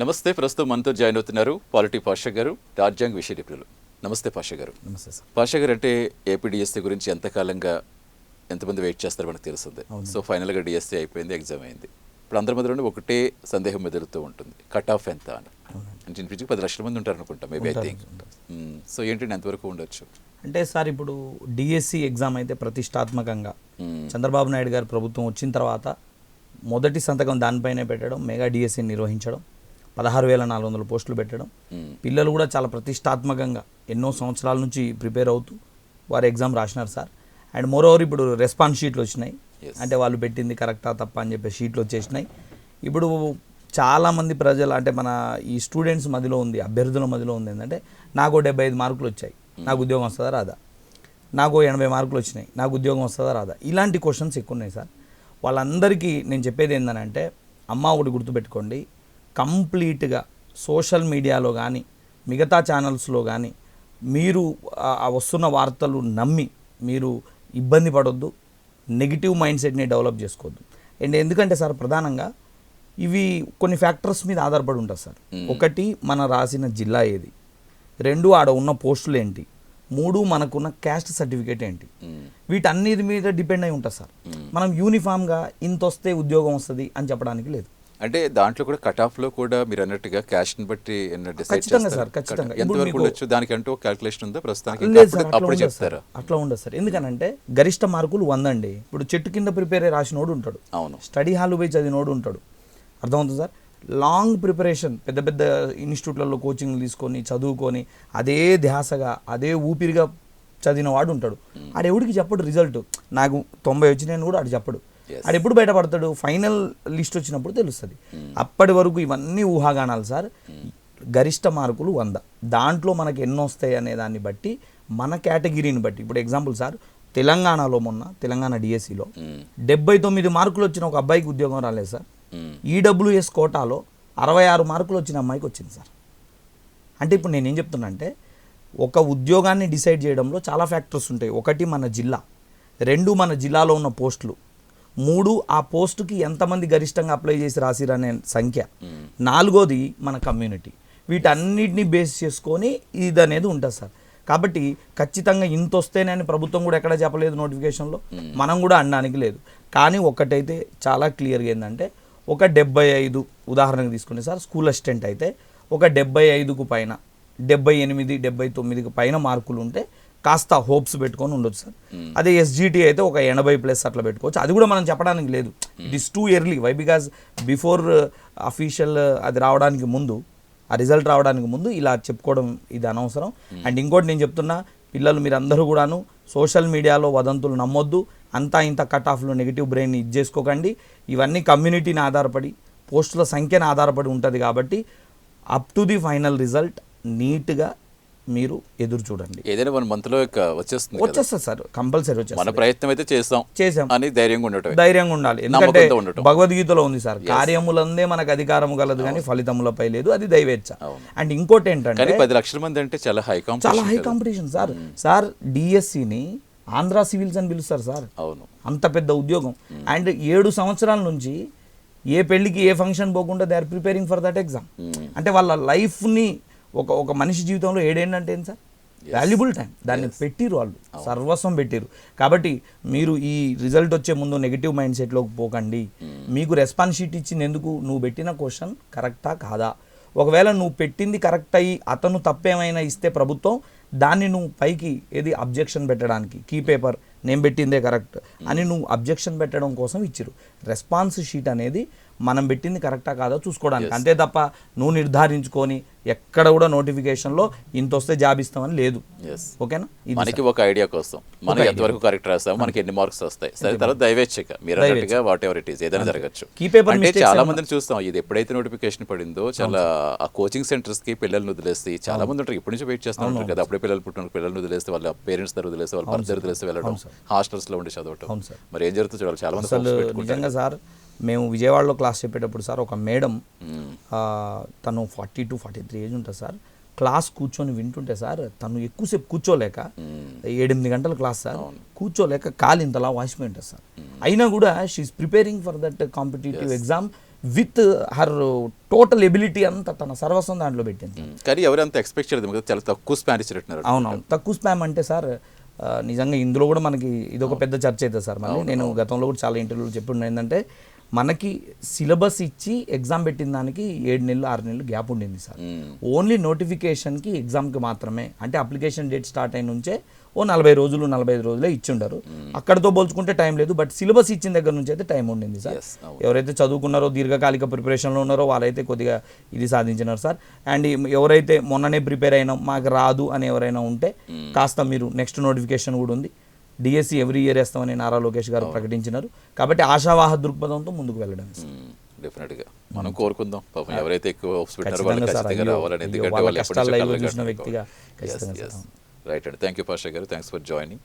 నమస్తే ప్రస్తుతం మనతో జాయిన్ అవుతున్నారు పాలిటీ పాషా గారు రాజ్యాంగ విషయ నిపుణులు నమస్తే పాషా గారు. నమస్తే సార్. పాషా గారు అంటే ఏపీడిఎస్సీ గురించి ఎంతకాలంగా ఎంతమంది వెయిట్ చేస్తారో మనకు తెలుస్తుంది. సో ఫైనల్గా డిఎస్సీ అయిపోయింది ఎగ్జామ్ అయింది. ఇప్పుడు అందరి మధ్యలో ఒకటే సందేహం మెదులుతూ ఉంటుంది. కట్ ఆఫ్ ఎంత అని. అంటే ఇంచుమించుగా పది లక్షల మంది ఉంటారు అనుకుంటా మేబీ ఐ థింక్ సో ఏంటంటే ఎంతవరకు ఉండొచ్చు? అంటే సార్ ఇప్పుడు డిఎస్సి ఎగ్జామ్ అయితే ప్రతిష్టాత్మకంగా. చంద్రబాబు నాయుడు గారు ప్రభుత్వం వచ్చిన తర్వాత మొదటి సంతకం దానిపైనే పెట్టడం మెగా డిఎస్సిని నిర్వహించడం పదహారు వేల నాలుగు వందల పోస్టులు పెట్టడం. పిల్లలు కూడా చాలా ప్రతిష్టాత్మకంగా ఎన్నో సంవత్సరాల నుంచి ప్రిపేర్ అవుతూ వారు ఎగ్జామ్ రాసినారు సార్. అండ్ మోర్ ఓవర్ ఇప్పుడు రెస్పాన్స్ షీట్లు వచ్చినాయి. అంటే వాళ్ళు పెట్టింది కరెక్టా తప్ప అని చెప్పి షీట్లు వచ్చేసినాయి. ఇప్పుడు చాలామంది ప్రజలు అంటే మన ఈ స్టూడెంట్స్ మధ్యలో ఉంది అభ్యర్థుల మధ్యలో ఉంది ఏంటంటే నాకు డెబ్బై ఐదు మార్కులు వచ్చాయి. నాకు ఉద్యోగం వస్తుందా రాదా? నాకు ఎనభై మార్కులు వచ్చినాయి. నాకు ఉద్యోగం వస్తుందా రాదా? ఇలాంటి క్వశ్చన్స్ ఎక్కువ ఉన్నాయి సార్. వాళ్ళందరికీ నేను చెప్పేది ఏంటంటే అమ్మ ఒకటి గుర్తుపెట్టుకోండి. కంప్లీట్గా సోషల్ మీడియాలో కానీ మిగతా ఛానల్స్లో కానీ మీరు వస్తున్న వార్తలు నమ్మి మీరు ఇబ్బంది పడొద్దు నెగిటివ్ మైండ్ సెట్ని డెవలప్ చేసుకోవద్దు. అండ్ ఎందుకంటే సార్ ప్రధానంగా ఇవి కొన్ని ఫ్యాక్టర్స్ మీద ఆధారపడి ఉంటుంది సార్. ఒకటి మన రాసిన జిల్లా ఏది? రెండు ఆడ ఉన్న పోస్టులు ఏంటి? మూడు మనకున్న క్యాస్ట్ సర్టిఫికేట్ ఏంటి. వీటన్నిటి మీద డిపెండ్ అయి ఉంటుంది సార్. మనం యూనిఫామ్గా ఇంత వస్తే ఉద్యోగం వస్తుంది అని చెప్పడానికి లేదు. అంటే దాంట్లో కూడా కట్ ఆఫ్లో కూడా మీరు అన్నట్టుగా క్యాష్ని బట్టి డిసైడ్ ఖచ్చితంగా ఎంతవరకు ఉండొచ్చు? దానికంటూ క్యాల్కులేషన్ ఉందా? ప్రస్తుతానికి అప్పుడు- అట్లా ఉండదు సార్. చెప్తారా? అట్లా ఉండదు సార్. ఎందుకనంటే గరిష్ట మార్కులు వంద అండి ఇప్పుడు చెట్టు కింద ప్రిపేర్ అయ్యి రాసినోడు ఉంటాడు. అవును. స్టడీ హాల్ పోయి చదివినోడు ఉంటాడు. అర్థమవుతుంది సార్? లాంగ్ ప్రిపరేషన్ పెద్ద పెద్ద ఇన్స్టిట్యూట్లలో కోచింగ్ తీసుకొని చదువుకొని అదే ధ్యాసగా అదే ఊపిరిగా చదివిన వాడు ఉంటాడు. ఆడు ఎవడికి చెప్పడు రిజల్ట్ నాకు తొంభై వచ్చినాయని కూడా ఆడు చెప్పడు. ఆడు ఎప్పుడు బయటపడతాడు? ఫైనల్ లిస్ట్ వచ్చినప్పుడు తెలుస్తుంది. అప్పటి వరకు ఇవన్నీ ఊహాగానాలు సార్. గరిష్ట మార్కులు వంద. దాంట్లో మనకి ఎన్ని వస్తాయి అనే దాన్ని బట్టి మన కేటగిరీని బట్టి ఇప్పుడు ఎగ్జాంపుల్ సార్ తెలంగాణలో మొన్న తెలంగాణ డిఎస్సిలో మ్మ్. డెబ్బై తొమ్మిది మార్కులు వచ్చిన ఒక అబ్బాయికి ఉద్యోగం రాలేదు సార్. ఈడబ్ల్యూఎస్ కోటాలో అరవై ఆరు మార్కులు వచ్చిన అమ్మాయికి వచ్చింది సార్. అంటే ఇప్పుడు నేనేం చెప్తున్నా అంటే ఒక ఉద్యోగాన్ని డిసైడ్ చేయడంలో చాలా ఫ్యాక్టర్స్ ఉంటాయి. ఒకటి మన జిల్లా రెండు మన జిల్లాలో ఉన్న పోస్టులు. మూడు ఆ పోస్టుకి ఎంతమంది గరిష్టంగా అప్లై చేసి రాసిరనే సంఖ్య. నాలుగోది మన కమ్యూనిటీ. వీటన్నిటిని బేస్ చేసుకొని ఇది అనేది ఉంటుంది సార్. కాబట్టి ఖచ్చితంగా ఇంత వస్తేనే అని ప్రభుత్వం కూడా ఎక్కడ చెప్పలేదు నోటిఫికేషన్లో. మనం కూడా అనడానికి లేదు. కానీ ఒకటైతే చాలా క్లియర్గా ఏంటంటే ఒక డెబ్బై ఐదు ఉదాహరణకు తీసుకుంటే సార్ స్కూల్ అసిస్టెంట్ అయితే ఒక డెబ్బై ఐదుకు పైన డెబ్బై ఎనిమిది డెబ్బై తొమ్మిదికి పైన మార్కులు ఉంటే కాస్త హోప్స్ పెట్టుకొని ఉండొచ్చు సార్. అదే ఎస్జిటి అయితే ఒక ఎనభై ప్లస్ అట్లా పెట్టుకోవచ్చు. అది కూడా మనం చెప్పడానికి లేదు. It is too early why because before official అది రావడానికి ముందు ఆ రిజల్ట్ రావడానికి ముందు ఇలా చెప్పుకోవడం ఇది అనవసరం. అండ్ ఇంకోటి నేను చెప్తున్నా పిల్లలు మీరందరూ కూడాను సోషల్ మీడియాలో వదంతులు నమ్మొద్దు. అంతా ఇంత కట్ ఆఫ్లో నెగిటివ్ బ్రెయిన్ ఇది చేసుకోకండి. ఇవన్నీ కమ్యూనిటీని ఆధారపడి పోస్టుల సంఖ్యను ఆధారపడి ఉంటుంది కాబట్టి up to the final result నీట్గా మీరు ఎదురు చూడండి. ఏదైనా మంత్లో వచ్చేస్తుంది. వచ్చేస్తుంది సార్ కంపల్సరీ మన వచ్చేస్తుంది ప్రయత్నం అయితే చేస్తాం చేసాం. అని ధైర్యంగా ఉండటం ధైర్యంగా ఉండాలి. ఎందుకంటే. భగవద్గీతలో ఉంది సార్ కార్యములందే మనకు అధికారము కలదు కానీ ఫలితములపై లేదు అది దైవేచ్ఛ. అండ్ ఇంకోటి ఏంటంటే పది లక్షల మంది అంటే చాలా హై చాలా competition high competition sir. Sir డిఎస్సిని Andhra civils అని పిలుస్తారు సార్. అవును. అంత పెద్ద ఉద్యోగం. అండ్ ఏడు సంవత్సరాల నుంచి ఏ పెళ్ళికి ఏ ఫంక్షన్ పోకుండా they are preparing for that exam. అంటే వాళ్ళ లైఫ్ని ఒక ఒక మనిషి జీవితంలో ఏడేంటంటే ఏంటి సార్? వాల్యుబుల్ టైం దాన్ని పెట్టిరు వాళ్ళు. సర్వస్వం పెట్టిరు కాబట్టి మీరు ఈ రిజల్ట్ వచ్చే ముందు నెగిటివ్ మైండ్ సెట్లోకి పోకండి. మీకు రెస్పాన్స్ షీట్ ఇచ్చింది ఎందుకు? నువ్వు పెట్టిన క్వశ్చన్ కరెక్టా కాదా? ఒకవేళ నువ్వు పెట్టింది కరెక్ట్ అయ్యి అతను తప్పేమైనా ఇస్తే ప్రభుత్వం దాన్ని నువ్వు పైకి ఏది అబ్జెక్షన్ పెట్టడానికి కీ పేపర్ నేను పెట్టిందే కరెక్ట్ అని నువ్వు అబ్జెక్షన్ పెట్టడం కోసం ఇచ్చిరు రెస్పాన్స్ షీట్ అనేది మనం పెట్టింది కరెక్టా కాదో చూసుకోవడానికి. అంతే తప్ప నువ్వు నిర్ధారించుకొని ఎక్కడ కూడా నోటిఫికేషన్లో ఇంత వస్తే జాబ్ ఇస్తామని లేదు. ఓకేనా? మనకి ఒక ఐడియా కోసం. మనం ఎంతవరకు కరెక్ట్ రాస్తాం మనకి ఎన్ని మార్క్స్ వస్తాయి. సరే తర్వాత దైవేచ్ఛిక. మీరు అన్నట్టుగా వాట్ ఎవర్ ఇట్ ఈస్ ఏదైనా జరగచ్చు. Key paper అంటే చాలా మందిని చూస్తాం. ఇది ఎప్పుడైతే నోటిఫికేషన్ పడిందో చాలా ఆ కోచింగ్ సెంటర్స్కి పిల్లల్ని వదిలేసి చాలా మంది ఉంటారు. ఇప్పటి నుంచి వెయిట్ చేస్తూ ఉంటారు కదా. అప్పుడే పిల్లలు పుట్టిన పిల్లల్ని వదిలేస్తే వాళ్ళ పేరెంట్స్ దగ్గర వదిలేస్తే వాళ్ళ భర్త దగ్గర వదిలేస్తే వెళ్ళడం. హాస్టల్స్లో ఉండి చదవటం. మరి ఏం జరుగుతుందో చూడాలి. చాలా మంది నిజంగా సార్ మేము విజయవాడలో క్లాస్ చెప్పేటప్పుడు సార్ ఒక మేడం తను forty two forty three age ఉంటుంది సార్. క్లాస్ కూర్చొని వింటుంటే సార్ తను ఎక్కువసేపు కూర్చోలేక ఏడెనిమిది గంటల క్లాస్ సార్ కూర్చోలేక కాలు ఇంతలా వాసిపోయి ఉంటుంది సార్. అయినా కూడా she preparing for that competitive exam with her total ability అంతా తన సర్వస్వం దాంట్లో పెట్టింది. కానీ ఎవరంత ఎక్స్పెక్ట్ చేయలేదు చాలా తక్కువ ఇచ్చినట్టున్నారు అవునవును. తక్కువ స్పామ్ అంటే సార్ నిజంగా ఇందులో కూడా మనకి ఇది ఒక పెద్ద చర్చ అవుతుంది సార్. మళ్ళీ నేను గతంలో కూడా చాలా ఇంటర్వ్యూలు చెప్పి ఏంటంటే మనకి సిలబస్ ఇచ్చి ఎగ్జామ్ పెట్టిన దానికి ఏడు నెలలు ఆరు నెలలు గ్యాప్ ఉండింది సార్. ఓన్లీ నోటిఫికేషన్కి ఎగ్జామ్కి మాత్రమే అంటే అప్లికేషన్ డేట్ స్టార్ట్ అయిన నుంచే ఓ నలభై రోజులు నలభై ఐదు రోజులే ఇచ్చిండారు. అక్కడతో పోల్చుకుంటే టైం లేదు బట్ సిలబస్ ఇచ్చిన దగ్గర నుంచి అయితే టైం ఉండింది సార్. ఎవరైతే చదువుకున్నారో దీర్ఘకాలిక ప్రిపరేషన్లో ఉన్నారో వాళ్ళైతే కొద్దిగా ఇది సాధించినారు సార్. అండ్ ఎవరైతే మొన్ననే ప్రిపేర్ అయినా మాకు రాదు అని ఎవరైనా ఉంటే కాస్త మీరు నెక్స్ట్ నోటిఫికేషన్ కూడా ఉంది. డిఎస్సి ఎవ్రీ ఇయర్ వేస్తామని నారా లోకేష్ గారు ప్రకటించినారు. కాబట్టి ఆశావాహ దృక్పథంతో ముందుకు వెళ్ళడం. ఉమ్, definite గా. మనం కోరుకుందాం. పాపం ఎవరైతే ఎక్కువ పెట్టారో వాళ్ళు ఖచ్చితంగా రావాలని. ఎందుకంటే వాళ్ళ కష్టాలు చూసిన వ్యక్తిగా. రైట్ అండి థ్యాంక్ యూ పాషా గారు థ్యాంక్స్ ఫర్ జాయినింగ్